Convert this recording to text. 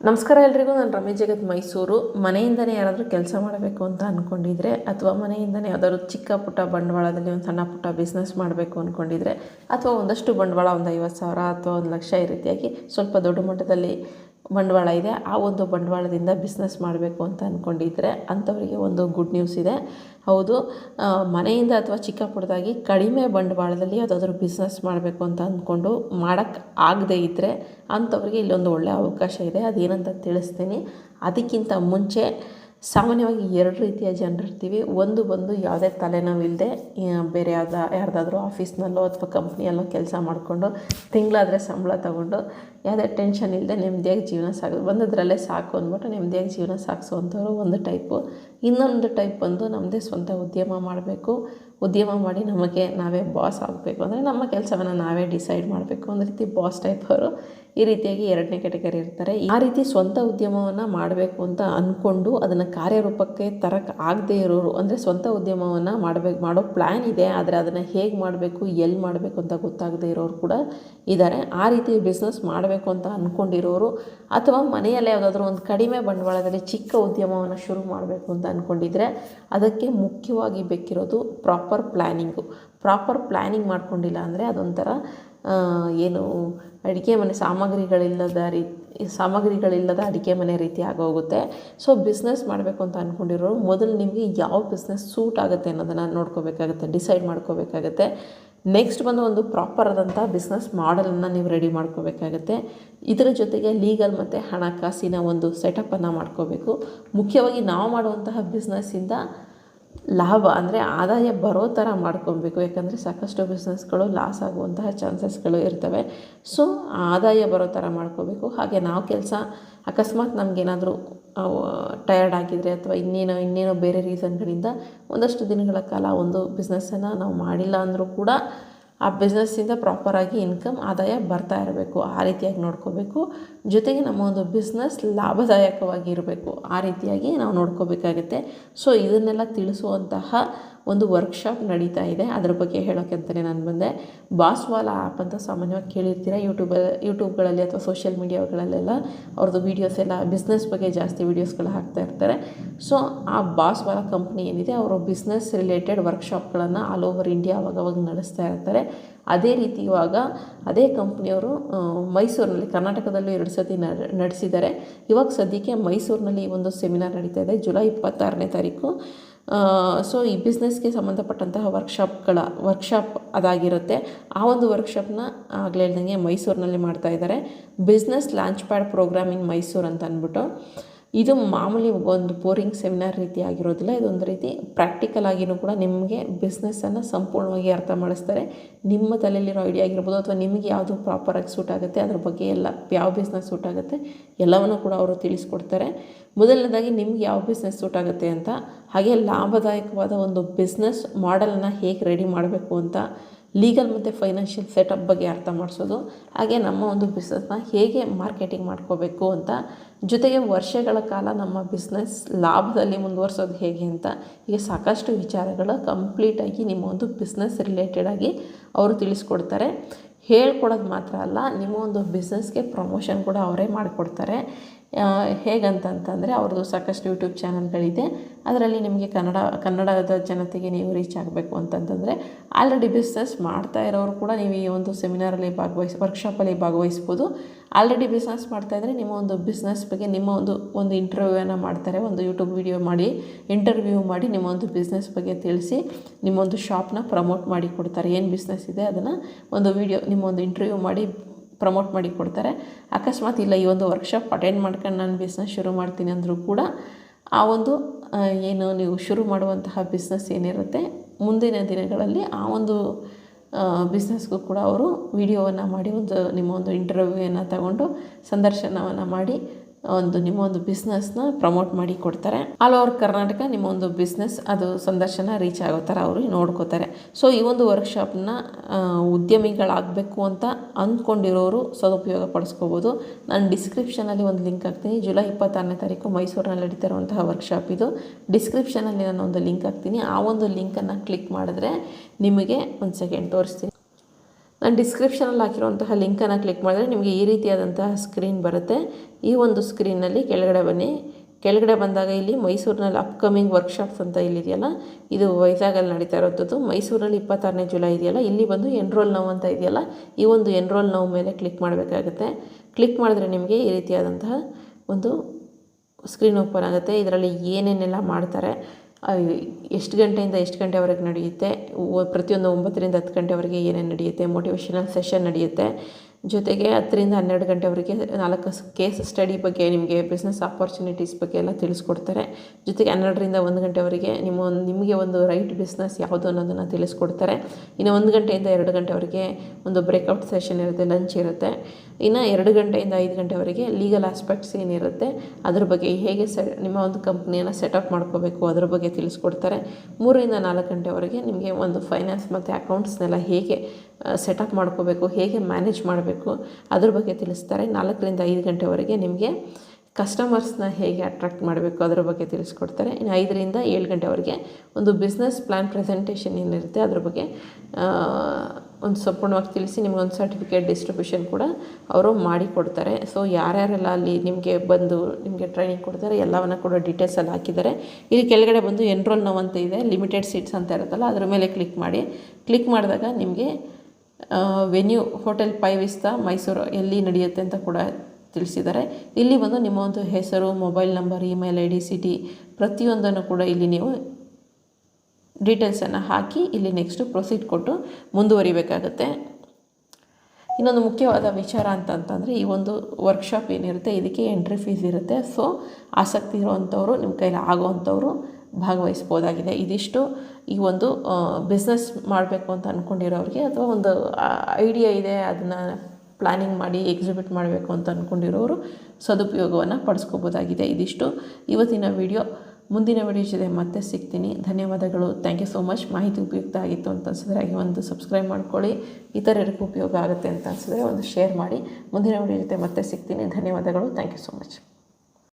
ನಮಸ್ಕಾರ ಎಲ್ರಿಗೂ, ನಾನು ರಮೇಶ್ ಜಗತ್ ಮೈಸೂರು. ಮನೆಯಿಂದನೇ ಯಾರಾದರೂ ಕೆಲಸ ಮಾಡಬೇಕು ಅಂತ ಅಂದ್ಕೊಂಡಿದ್ರೆ ಅಥವಾ ಮನೆಯಿಂದನೇ ಯಾವುದಾದ್ರು ಚಿಕ್ಕ ಪುಟ್ಟ ಬಂಡವಾಳದಲ್ಲಿ ಒಂದು ಸಣ್ಣ ಪುಟ್ಟ ಬಿಸ್ನೆಸ್ ಮಾಡಬೇಕು ಅಂದ್ಕೊಂಡಿದ್ರೆ ಅಥವಾ ಒಂದಷ್ಟು ಬಂಡವಾಳ ಒಂದು ಐವತ್ತು ಸಾವಿರ ಅಥವಾ ಒಂದು ಲಕ್ಷ ಈ ರೀತಿಯಾಗಿ ಸ್ವಲ್ಪ ದೊಡ್ಡ ಮಟ್ಟದಲ್ಲಿ ಬಂಡವಾಳ ಇದೆ. ಆ ಒಂದು ಬಂಡವಾಳದಿಂದ ಬಿಸ್ನೆಸ್ ಮಾಡಬೇಕು ಅಂತ ಅಂದ್ಕೊಂಡಿದ್ರೆ ಅಂಥವರಿಗೆ ಒಂದು ಗುಡ್ ನ್ಯೂಸ್ ಇದೆ. ಹೌದು ಮನೆಯಿಂದ ಅಥವಾ ಚಿಕ್ಕ ಪುಟ್ಟದಾಗಿ ಕಡಿಮೆ ಬಂಡವಾಳದಲ್ಲಿ ಯಾವುದಾದ್ರೂ ಬಿಸ್ನೆಸ್ ಮಾಡಬೇಕು ಅಂತ ಅಂದ್ಕೊಂಡು ಮಾಡೋಕ್ಕೆ ಆಗದೇ ಇದ್ದರೆ ಅಂಥವ್ರಿಗೆ ಇಲ್ಲೊಂದು ಒಳ್ಳೆಯ ಅವಕಾಶ ಇದೆ. ಅದೇನಂತ ತಿಳಿಸ್ತೀನಿ. ಅದಕ್ಕಿಂತ ಮುಂಚೆ ಸಾಮಾನ್ಯವಾಗಿ ಎರಡು ರೀತಿಯ ಜನರಿರ್ತೀವಿ. ಒಂದು ಬಂದು ಯಾವುದೇ ತಲೆನೋವಿಲ್ಲದೆ ಬೇರೆ ಯಾವ್ದು, ಯಾರ್ದಾದ್ರೂ ಆಫೀಸ್ನಲ್ಲೋ ಅಥವಾ ಕಂಪ್ನಿಯಲ್ಲೋ ಕೆಲಸ ಮಾಡಿಕೊಂಡು ತಿಂಗಳಾದರೆ ಸಂಬಳ ತಗೊಂಡು ಯಾವುದೇ ಟೆನ್ಷನ್ ಇಲ್ಲದೆ ನೆಮ್ಮದಿಯಾಗಿ ಜೀವನ ಸಾಗೋದು ಬಂದದ್ರಲ್ಲೇ ಸಾಕು ಅಂದ್ಬಿಟ್ಟು ನೆಮ್ಮದಿಯಾಗಿ ಜೀವನ ಸಾಗಿಸುವಂಥವ್ರು ಒಂದು ಟೈಪು. ಇನ್ನೊಂದು ಟೈಪ್ ಬಂದು ನಮ್ಮದೇ ಸ್ವಂತ ಉದ್ಯಮ ಮಾಡಬೇಕು. ಉದ್ಯಮ ಮಾಡಿ ನಮಗೆ ನಾವೇ ಬಾಸ್ ಆಗಬೇಕು. ಅಂದರೆ ನಮ್ಮ ಕೆಲಸವನ್ನು ನಾವೇ ಡಿಸೈಡ್ ಮಾಡಬೇಕು. ಒಂದು ರೀತಿ ಬಾಸ್ ಟೈಪ್ ಈ ರೀತಿಯಾಗಿ ಎರಡನೇ ಕೆಟಗರಿ ಇರ್ತಾರೆ. ಆ ರೀತಿ ಸ್ವಂತ ಉದ್ಯಮವನ್ನು ಮಾಡಬೇಕು ಅಂತ ಅಂದ್ಕೊಂಡು ಅದನ್ನು ಕಾರ್ಯರೂಪಕ್ಕೆ ತರಕ್ಕೆ ಆಗದೇ ಇರೋರು, ಅಂದರೆ ಸ್ವಂತ ಉದ್ಯಮವನ್ನು ಮಾಡಬೇಕು ಮಾಡೋ ಪ್ಲ್ಯಾನ್ ಇದೆ, ಆದರೆ ಅದನ್ನು ಹೇಗೆ ಮಾಡಬೇಕು ಎಲ್ಲಿ ಮಾಡಬೇಕು ಅಂತ ಗೊತ್ತಾಗದೇ ಇರೋರು ಕೂಡ ಇದ್ದಾರೆ ಆ ರೀತಿ ಬಿಸ್ನೆಸ್ ಮಾಡಬೇಕು ಅಂತ ಅಂದ್ಕೊಂಡಿರೋರು ಅಥವಾ ಮನೆಯಲ್ಲೇ ಯಾವುದಾದ್ರೂ ಒಂದು ಕಡಿಮೆ ಬಂಡವಾಳದಲ್ಲಿ ಚಿಕ್ಕ ಉದ್ಯಮವನ್ನು ಶುರು ಮಾಡಬೇಕು ಅಂತ ಅಂದ್ಕೊಂಡಿದ್ರೆ ಅದಕ್ಕೆ ಮುಖ್ಯವಾಗಿ ಬೇಕಿರೋದು ಪ್ರಾಪರ್ ಪ್ಲ್ಯಾನಿಂಗು ಪ್ರಾಪರ್ ಪ್ಲ್ಯಾನಿಂಗ್ ಮಾಡ್ಕೊಂಡಿಲ್ಲ ಅಂದರೆ ಅದೊಂಥರ ಏನು ಅಡುಗೆ ಮನೆ ಸಾಮಗ್ರಿಗಳಿಲ್ಲದ ರೀ ಸಾಮಗ್ರಿಗಳಿಲ್ಲದ ಅಡುಗೆ ಮನೆ ರೀತಿ ಆಗೋಗುತ್ತೆ. ಸೊ ಬಿಸ್ನೆಸ್ ಮಾಡಬೇಕು ಅಂತ ಅಂದ್ಕೊಂಡಿರೋರು ಮೊದಲು ನಿಮಗೆ ಯಾವ ಬಿಸ್ನೆಸ್ ಸೂಟ್ ಆಗುತ್ತೆ ಅನ್ನೋದನ್ನು ನೋಡ್ಕೋಬೇಕಾಗುತ್ತೆ ಡಿಸೈಡ್ ಮಾಡ್ಕೋಬೇಕಾಗುತ್ತೆ. ನೆಕ್ಸ್ಟ್ ಬಂದು ಒಂದು ಪ್ರಾಪರ್ ಆದಂಥ ಬಿಸ್ನೆಸ್ ಮಾಡೆಲನ್ನು ನೀವು ರೆಡಿ ಮಾಡ್ಕೋಬೇಕಾಗತ್ತೆ. ಇದರ ಜೊತೆಗೆ ಲೀಗಲ್ ಮತ್ತು ಹಣಕಾಸಿನ ಒಂದು ಸೆಟಪ್ಪನ್ನು ಮಾಡ್ಕೋಬೇಕು. ಮುಖ್ಯವಾಗಿ ನಾವು ಮಾಡುವಂತಹ ಬಿಸ್ನೆಸ್ಸಿಂದ ಲಾಭ ಅಂದರೆ ಆದಾಯ ಬರೋ ಥರ ಮಾಡ್ಕೊಬೇಕು. ಯಾಕಂದರೆ ಸಾಕಷ್ಟು ಬಿಸ್ನೆಸ್ಗಳು ಲಾಸ್ ಆಗುವಂತಹ ಚಾನ್ಸಸ್ಗಳು ಇರ್ತವೆ. ಸೊ ಆದಾಯ ಬರೋ ಥರ ಮಾಡ್ಕೋಬೇಕು. ಹಾಗೆ ನಾವು ಕೆಲಸ ಅಕಸ್ಮಾತ್ ನಮಗೇನಾದರೂ ಟಯರ್ಡ್ ಆಗಿದ್ರೆ ಅಥವಾ ಇನ್ನೇನೋ ಇನ್ನೇನೋ ಬೇರೆ ರೀಸನ್ಗಳಿಂದ ಒಂದಷ್ಟು ದಿನಗಳ ಕಾಲ ಒಂದು ಬಿಸ್ನೆಸ್ಸನ್ನು ನಾವು ಮಾಡಿಲ್ಲ ಅಂದರೂ ಕೂಡ ಆ ಬಿಸ್ನೆಸ್ಸಿಂದ ಪ್ರಾಪರಾಗಿ ಇನ್ಕಮ್ ಆದಾಯ ಬರ್ತಾ ಇರಬೇಕು. ಆ ರೀತಿಯಾಗಿ ನೋಡ್ಕೋಬೇಕು. ಜೊತೆಗೆ ನಮ್ಮ ಒಂದು ಬಿಸ್ನೆಸ್ ಲಾಭದಾಯಕವಾಗಿ ಇರಬೇಕು ಆ ರೀತಿಯಾಗಿ ನಾವು ನೋಡ್ಕೋಬೇಕಾಗುತ್ತೆ. ಸೊ ಇದನ್ನೆಲ್ಲ ತಿಳಿಸುವಂತಹ ಒಂದು ವರ್ಕ್ಶಾಪ್ ನಡೀತಾ ಇದೆ. ಅದ್ರ ಬಗ್ಗೆ ಹೇಳೋಕ್ಕೆ ಅಂತಲೇ ನಾನು ಬಂದೆ. ಬಾಸ್ವಾಲ ಆ್ಯಪ್ ಅಂತ ಸಾಮಾನ್ಯವಾಗಿ ಕೇಳಿರ್ತೀರ? ಯೂಟ್ಯೂಬ ಯೂಟ್ಯೂಬ್ಗಳಲ್ಲಿ ಅಥವಾ ಸೋಷಿಯಲ್ ಮೀಡಿಯಾಗಳಲ್ಲೆಲ್ಲ ಅವ್ರದ್ದು ವೀಡಿಯೋಸ್ ಎಲ್ಲ ಬಿಸ್ನೆಸ್ ಬಗ್ಗೆ ಜಾಸ್ತಿ ವೀಡಿಯೋಸ್ಗಳು ಹಾಕ್ತಾ ಇರ್ತಾರೆ. ಸೊ ಆ ಬಾಸ್ವಾಲ ಕಂಪ್ನಿ ಏನಿದೆ, ಅವರು ಬಿಸ್ನೆಸ್ ರಿಲೇಟೆಡ್ ವರ್ಕ್ಶಾಪ್ಗಳನ್ನು ಆಲ್ ಓವರ್ ಇಂಡಿಯಾ ಅವಾಗವಾಗ ನಡೆಸ್ತಾ ಇರ್ತಾರೆ. ಅದೇ ರೀತಿ ಇವಾಗ ಅದೇ ಕಂಪ್ನಿಯವರು ಮೈಸೂರಿನಲ್ಲಿ, ಕರ್ನಾಟಕದಲ್ಲೂ ಎರಡು ಸತಿ ನಡ್- ನಡೆಸಿದ್ದಾರೆ. ಇವಾಗ ಸದ್ಯಕ್ಕೆ ಮೈಸೂರಿನಲ್ಲಿ ಒಂದು ಸೆಮಿನಾರ್ ನಡೀತಾ ಇದೆ, ಜುಲೈ ಇಪ್ಪತ್ತಾರನೇ ತಾರೀಕು. ಸೊ ಈ ಬಿಸ್ನೆಸ್ಗೆ ಸಂಬಂಧಪಟ್ಟಂತಹ ವರ್ಕ್ಶಾಪ್ಗಳ ವರ್ಕ್ಶಾಪ್ ಅದಾಗಿರುತ್ತೆ. ಆ ಒಂದು ವರ್ಕ್ಶಾಪ್ನ ಆಗಲೇ ಹೇಳ್ದಂಗೆ ಮೈಸೂರಿನಲ್ಲಿ ಮಾಡ್ತಾ ಇದ್ದಾರೆ. Business launch pad program in Mysuru ಅಂತ ಅಂದ್ಬಿಟ್ಟು. ಇದು ಮಾಮೂಲಿ ಒಂದು ಬೋರಿಂಗ್ ಸೆಮಿನಾರ್ ರೀತಿ ಆಗಿರೋದಿಲ್ಲ ಇದೊಂದು ರೀತಿ ಪ್ರಾಕ್ಟಿಕಲ್ ಆಗಿನೂ ಕೂಡ ನಿಮಗೆ ಬಿಸ್ನೆಸ್ಸನ್ನು ಸಂಪೂರ್ಣವಾಗಿ ಅರ್ಥ ಮಾಡಿಸ್ತಾರೆ. ನಿಮ್ಮ ತಲೆಯಲ್ಲಿರೋ ಐಡಿಯಾ ಆಗಿರ್ಬೋದು ಅಥವಾ ನಿಮಗೆ ಯಾವುದು ಪ್ರಾಪರಾಗಿ ಸೂಟ್ ಆಗುತ್ತೆ, ಅದ್ರ ಬಗ್ಗೆ ಎಲ್ಲ ಯಾವ ಬಿಸ್ನೆಸ್ ಸೂಟ್ ಆಗುತ್ತೆ, ಎಲ್ಲವನ್ನು ಕೂಡ ಅವರು ತಿಳಿಸ್ಕೊಡ್ತಾರೆ. ಮೊದಲನೇದಾಗಿ ನಿಮ್ಗೆ ಯಾವ ಬಿಸ್ನೆಸ್ ಸೂಟ್ ಆಗುತ್ತೆ ಅಂತ, ಹಾಗೆ ಲಾಭದಾಯಕವಾದ ಒಂದು ಬಿಸ್ನೆಸ್ ಮಾಡೆಲನ್ನು ಹೇಗೆ ರೆಡಿ ಮಾಡಬೇಕು ಅಂತ ಲೀಗಲ್ ಮತ್ತು ಫೈನಾನ್ಷಿಯಲ್ ಸೆಟಪ್ ಬಗ್ಗೆ ಅರ್ಥ ಮಾಡಿಸೋದು. ಹಾಗೆ ನಮ್ಮ ಒಂದು ಬಿಸ್ನೆಸ್ನ ಹೇಗೆ ಮಾರ್ಕೆಟಿಂಗ್ ಮಾಡ್ಕೋಬೇಕು ಅಂತ ಜೊತೆಗೆ ವರ್ಷಗಳ ಕಾಲ ನಮ್ಮ ಬಿಸ್ನೆಸ್ ಲಾಭದಲ್ಲಿ ಮುಂದುವರ್ಸೋದು ಹೇಗೆ ಅಂತ ಹೀಗೆ ಸಾಕಷ್ಟು ವಿಚಾರಗಳು ಕಂಪ್ಲೀಟಾಗಿ ನಿಮ್ಮ ಒಂದು ಬಿಸ್ನೆಸ್ ರಿಲೇಟೆಡಾಗಿ ಅವರು ತಿಳಿಸ್ಕೊಡ್ತಾರೆ. ಹೇಳ್ಕೊಡೋದು ಮಾತ್ರ ಅಲ್ಲ, ನಿಮ್ಮ ಒಂದು ಬಿಸ್ನೆಸ್ಗೆ ಪ್ರಮೋಷನ್ ಕೂಡ ಅವರೇ ಮಾಡಿಕೊಡ್ತಾರೆ. ಹೇಗಂತಂತಂದರೆ ಅವ್ರದ್ದು ಸಾಕಷ್ಟು ಯೂಟ್ಯೂಬ್ ಚಾನಲ್ಗಳಿದೆ. ಅದರಲ್ಲಿ ನಿಮಗೆ ಕನ್ನಡ, ಕನ್ನಡದ ಜನತೆಗೆ ನೀವು ರೀಚ್ ಆಗಬೇಕು ಅಂತಂತಂದರೆ ಆಲ್ರೆಡಿ ಬಿಸ್ನೆಸ್ ಮಾಡ್ತಾ ಇರೋರು ಕೂಡ ನೀವು ಈ ಒಂದು ಸೆಮಿನಾರಲ್ಲಿ ಭಾಗವಹಿಸಿ ವರ್ಕ್ಶಾಪಲ್ಲಿ ಭಾಗವಹಿಸ್ಬೋದು. ಆಲ್ರೆಡಿ ಬಿಸ್ನೆಸ್ ಮಾಡ್ತಾಯಿದ್ರೆ ನಿಮ್ಮ ಒಂದು ಬಿಸ್ನೆಸ್ ಬಗ್ಗೆ ನಿಮ್ಮ ಒಂದು ಒಂದು ಇಂಟರ್ವ್ಯೂವನ್ನು ಮಾಡ್ತಾರೆ, ಒಂದು ಯೂಟ್ಯೂಬ್ ವಿಡಿಯೋ ಮಾಡಿ ಇಂಟರ್ವ್ಯೂ ಮಾಡಿ ನಿಮ್ಮ ಒಂದು ಬಿಸ್ನೆಸ್ ಬಗ್ಗೆ ತಿಳಿಸಿ, ನಿಮ್ಮ ಒಂದು ಶಾಪ್ನ ಪ್ರಮೋಟ್ ಮಾಡಿ ಕೊಡ್ತಾರೆ. ಏನು ಬಿಸ್ನೆಸ್ ಇದೆ ಅದನ್ನು ಒಂದು ವಿಡಿಯೋ ನಿಮ್ಮ ಒಂದು ಇಂಟರ್ವ್ಯೂ ಮಾಡಿ ಪ್ರಮೋಟ್ ಮಾಡಿ ಕೊಡ್ತಾರೆ. ಅಕಸ್ಮಾತ್ ಇಲ್ಲ, ಈ ಒಂದು ವರ್ಕ್ಶಾಪ್ ಅಟೆಂಡ್ ಮಾಡ್ಕೊಂಡು ನಾನು ಬಿಸ್ನೆಸ್ ಶುರು ಮಾಡ್ತೀನಿ ಅಂದರೂ ಕೂಡ ಆ ಒಂದು ಏನು ನೀವು ಶುರು ಮಾಡುವಂತಹ ಬಿಸ್ನೆಸ್ ಏನಿರುತ್ತೆ, ಮುಂದಿನ ದಿನಗಳಲ್ಲಿ ಆ ಒಂದು ಬಿಸ್ನೆಸ್ಗೂ ಕೂಡ ಅವರು ವಿಡಿಯೋವನ್ನು ಮಾಡಿ, ಒಂದು, ನಿಮ್ಮ ಒಂದು ಇಂಟರ್ವ್ಯೂವನ್ನು ತಗೊಂಡು ಸಂದರ್ಶನವನ್ನು ಮಾಡಿ ಒಂದು ನಿಮ್ಮ ಒಂದು ಬಿಸ್ನೆಸ್ನ ಪ್ರಮೋಟ್ ಮಾಡಿ ಕೊಡ್ತಾರೆ. ಆಲ್ ಓವರ್ ಕರ್ನಾಟಕ ನಿಮ್ಮ ಒಂದು ಬಿಸ್ನೆಸ್ ಅದು ಸಂದರ್ಶನ ರೀಚ್ ಆಗೋ ಥರ ಅವರು ನೋಡ್ಕೋತಾರೆ. ಸೊ ಈ ಒಂದು ವರ್ಕ್ಶಾಪ್ನ ಉದ್ಯಮಿಗಳಾಗಬೇಕು ಅಂತ ಅಂದ್ಕೊಂಡಿರೋರು ಸದುಪಯೋಗ ಪಡಿಸ್ಕೋಬೋದು. ನಾನು ಡಿಸ್ಕ್ರಿಪ್ಷನಲ್ಲಿ ಒಂದು ಲಿಂಕ್ ಹಾಕ್ತೀನಿ. ಜುಲೈ ಇಪ್ಪತ್ತಾರನೇ ತಾರೀಕು ಮೈಸೂರಿನಲ್ಲಿ ನಡೀತಾ ಇರುವಂತಹ ವರ್ಕ್ಶಾಪ್ ಇದು ಡಿಸ್ಕ್ರಿಪ್ಷನಲ್ಲಿ ನಾನು ಒಂದು ಲಿಂಕ್ ಹಾಕ್ತೀನಿ. ಆ ಒಂದು ಲಿಂಕನ್ನು ಕ್ಲಿಕ್ ಮಾಡಿದ್ರೆ ನಿಮಗೆ ಒಂದು ಸೆಕೆಂಡ್ ತೋರಿಸ್ತೀನಿ. ನಾನು ಡಿಸ್ಕ್ರಿಪ್ಷನಲ್ಲಿ ಹಾಕಿರುವಂತಹ ಲಿಂಕನ್ನು ಕ್ಲಿಕ್ ಮಾಡಿದ್ರೆ ನಿಮಗೆ ಈ ರೀತಿಯಾದಂತಹ ಸ್ಕ್ರೀನ್ ಬರುತ್ತೆ. ಈ ಒಂದು ಸ್ಕ್ರೀನಲ್ಲಿ ಕೆಳಗಡೆ ಬನ್ನಿ. ಕೆಳಗಡೆ ಬಂದಾಗ ಇಲ್ಲಿ ಮೈಸೂರಿನಲ್ಲಿ ಅಪ್ಕಮಿಂಗ್ ವರ್ಕ್ಶಾಪ್ಸ್ ಅಂತ ಇಲ್ಲಿದೆಯಲ್ಲ ಇದು ವೈಜಾಗಲ್ಲಿ ನಡೀತಾ ಇರೋಂಥದ್ದು ಮೈಸೂರಲ್ಲಿ ಇಪ್ಪತ್ತಾರನೇ ಜುಲೈ ಇದೆಯಲ್ಲ? ಇಲ್ಲಿ ಬಂದು ಎನ್ರೋಲ್ ನೋವು ಅಂತ ಇದೆಯಲ್ಲ? ಈ ಒಂದು ಎನ್ರೋಲ್ ನೋವು ಮೇಲೆ ಕ್ಲಿಕ್ ಮಾಡಬೇಕಾಗುತ್ತೆ. ಕ್ಲಿಕ್ ಮಾಡಿದ್ರೆ ನಿಮಗೆ ಈ ರೀತಿಯಾದಂತಹ ಒಂದು ಸ್ಕ್ರೀನ್ ಓಪನ್ ಆಗುತ್ತೆ. ಇದರಲ್ಲಿ ಏನೇನೆಲ್ಲ ಮಾಡ್ತಾರೆ? ಎಷ್ಟು ಗಂಟೆಯಿಂದ ಎಷ್ಟು ಗಂಟೆವರೆಗೆ ನಡೆಯುತ್ತೆ ಪ್ರತಿಯೊಂದು ಒಂಬತ್ತರಿಂದ ಹತ್ತು ಗಂಟೆವರೆಗೆ ಏನೇನು ನಡೆಯುತ್ತೆ ಮೋಟಿವೇಶನಲ್ ಸೆಷನ್ ನಡೆಯುತ್ತೆ. ಜೊತೆಗೆ ಹತ್ತರಿಂದ ಹನ್ನೆರಡು ಗಂಟೆವರೆಗೆ ನಾಲ್ಕು ಕೇಸ್ ಸ್ಟಡಿ ಬಗ್ಗೆ ನಿಮಗೆ ಬಿಸ್ನೆಸ್ ಆಪರ್ಚುನಿಟೀಸ್ ಬಗ್ಗೆ ಎಲ್ಲ ತಿಳಿಸ್ಕೊಡ್ತಾರೆ. ಜೊತೆಗೆ ಹನ್ನೆರಡರಿಂದ ಒಂದು ಗಂಟೆವರೆಗೆ ನಿಮ್ಮ ನಿಮಗೆ ಒಂದು ರೈಟ್ ಬಿಸ್ನೆಸ್ ಯಾವುದು ಅನ್ನೋದನ್ನು ತಿಳಿಸ್ಕೊಡ್ತಾರೆ. ಇನ್ನು ಒಂದು ಗಂಟೆಯಿಂದ ಎರಡು ಗಂಟೆವರೆಗೆ ಒಂದು ಬ್ರೇಕೌಟ್ ಸೆಷನ್ ಇರುತ್ತೆ ಲಂಚ್ ಇರುತ್ತೆ. ಇನ್ನು ಎರಡು ಗಂಟೆಯಿಂದ ಐದು ಗಂಟೆವರೆಗೆ ಲೀಗಲ್ ಆಸ್ಪೆಕ್ಟ್ಸ್ ಏನಿರುತ್ತೆ, ಅದ್ರ ಬಗ್ಗೆ ಹೇಗೆ ಸೆ ನಿಮ್ಮ ಒಂದು ಕಂಪ್ನಿಯನ್ನು ಸೆಟಪ್ ಮಾಡ್ಕೋಬೇಕು ಅದ್ರ ಬಗ್ಗೆ ತಿಳಿಸ್ಕೊಡ್ತಾರೆ. ಮೂರರಿಂದ ನಾಲ್ಕು ಗಂಟೆವರೆಗೆ ನಿಮಗೆ ಒಂದು ಫೈನಾನ್ಸ್ ಮತ್ತು ಅಕೌಂಟ್ಸ್ನೆಲ್ಲ ಹೇಗೆ ಸೆಟಪ್ ಮಾಡ್ಕೋಬೇಕು, ಹೇಗೆ ಮ್ಯಾನೇಜ್ ಮಾಡಬೇಕು, ಅದ್ರ ಬಗ್ಗೆ ತಿಳಿಸ್ತಾರೆ. ನಾಲ್ಕರಿಂದ ಐದು ಗಂಟೆವರೆಗೆ ನಿಮಗೆ ಕಸ್ಟಮರ್ಸ್ನ ಹೇಗೆ ಅಟ್ರಾಕ್ಟ್ ಮಾಡಬೇಕು ಅದರ ಬಗ್ಗೆ ತಿಳಿಸ್ಕೊಡ್ತಾರೆ. ಇನ್ನು ಐದರಿಂದ ಏಳು ಗಂಟೆವರೆಗೆ ಒಂದು ಬಿಸ್ನೆಸ್ ಪ್ಲ್ಯಾನ್ ಪ್ರೆಸೆಂಟೇಷನ್ ಏನಿರುತ್ತೆ ಅದ್ರ ಬಗ್ಗೆ ಒಂದು ಸಂಪೂರ್ಣವಾಗಿ ತಿಳಿಸಿ ನಿಮ್ಗೊಂದು ಸರ್ಟಿಫಿಕೇಟ್ ಡಿಸ್ಟ್ರಿಬ್ಯೂಷನ್ ಕೂಡ ಅವರು ಮಾಡಿಕೊಡ್ತಾರೆ. ಸೊ ಯಾರ್ಯಾರೆಲ್ಲ ಅಲ್ಲಿ ನಿಮಗೆ ಬಂದು ನಿಮಗೆ ಟ್ರೈನಿಂಗ್ ಕೊಡ್ತಾರೆ, ಎಲ್ಲವನ್ನ ಕೂಡ ಡೀಟೇಲ್ಸಲ್ಲಿ ಹಾಕಿದ್ದಾರೆ. ಇಲ್ಲಿ ಕೆಳಗಡೆ ಬಂದು ಎನ್ರೋಲ್ ನೋವು ಅಂತ ಇದೆ ಲಿಮಿಟೆಡ್ ಸೀಟ್ಸ್ ಅಂತ ಇರುತ್ತಲ್ಲ, ಅದ್ರ ಮೇಲೆ ಕ್ಲಿಕ್ ಮಾಡಿ. ಕ್ಲಿಕ್ ಮಾಡಿದಾಗ ನಿಮಗೆ ವೆನ್ಯೂ ಹೋಟೆಲ್ ಪೈವಿಸ್ತಾ ಮೈಸೂರು ಎಲ್ಲಿ ನಡೆಯುತ್ತೆ ಅಂತ ಕೂಡ ತಿಳಿಸಿದ್ದಾರೆ. ಇಲ್ಲಿ ಬಂದು ನಿಮ್ಮ ಒಂದು ಹೆಸರು mobile number email I D city ಪ್ರತಿಯೊಂದನ್ನು ಕೂಡ ಇಲ್ಲಿ ನೀವು ಡೀಟೇಲ್ಸನ್ನು ಹಾಕಿ ಇಲ್ಲಿ ನೆಕ್ಸ್ಟು ಪ್ರೊಸೀಡ್ ಕೊಟ್ಟು ಮುಂದುವರಿಬೇಕಾಗುತ್ತೆ. ಇನ್ನೊಂದು ಮುಖ್ಯವಾದ ವಿಚಾರ ಅಂತಂತಂದರೆ ಈ ಒಂದು ವರ್ಕ್ಶಾಪ್ ಏನಿರುತ್ತೆ, ಇದಕ್ಕೆ ಎಂಟ್ರಿ ಫೀಸ್ ಇರುತ್ತೆ. ಸೊ ಆಸಕ್ತಿ ಇರುವಂಥವ್ರು, ನಿಮ್ಮ ಕೈಲಿ ಆಗೋವಂಥವ್ರು ಭಾಗವಹಿಸ್ಬೋದಾಗಿದೆ ಇದಿಷ್ಟು ಈ ಒಂದು ಬಿಸ್ನೆಸ್ ಮಾಡಬೇಕು ಅಂತ ಅಂದ್ಕೊಂಡಿರೋರಿಗೆ ಅಥವಾ ಒಂದು ಐಡಿಯಾ ಇದೆ, ಅದನ್ನು ಪ್ಲ್ಯಾನಿಂಗ್ ಮಾಡಿ ಎಕ್ಸಿಬಿಟ್ ಮಾಡಬೇಕು ಅಂತ ಅಂದ್ಕೊಂಡಿರೋರು ಸದುಪಯೋಗವನ್ನು ಪಡಿಸ್ಕೋಬೋದಾಗಿದೆ ಇದಿಷ್ಟು. ಇವತ್ತಿನ ವಿಡಿಯೋ ಮುಂದಿನ ವಿಡಿಯೋ ಜೊತೆ ಮತ್ತೆ ಸಿಗ್ತೀನಿ. ಧನ್ಯವಾದಗಳು. ಥ್ಯಾಂಕ್ ಯು ಸೋ ಮಚ್ ಮಾಹಿತಿ ಉಪಯುಕ್ತ ಆಗಿತ್ತು ಅಂತ ಅನ್ಸಿದ್ರೆ ಹಾಗೆ ಒಂದು ಸಬ್ಸ್ಕ್ರೈಬ್ ಮಾಡ್ಕೊಳ್ಳಿ. ಇತರರಿಗೂ ಉಪಯೋಗ ಆಗುತ್ತೆ ಅಂತ ಅನ್ಸಿದ್ರೆ ಒಂದು ಶೇರ್ ಮಾಡಿ. ಮುಂದಿನ ವಿಡಿಯೋ ಜೊತೆ ಮತ್ತೆ ಸಿಗ್ತೀನಿ. ಧನ್ಯವಾದಗಳು. Thank you so much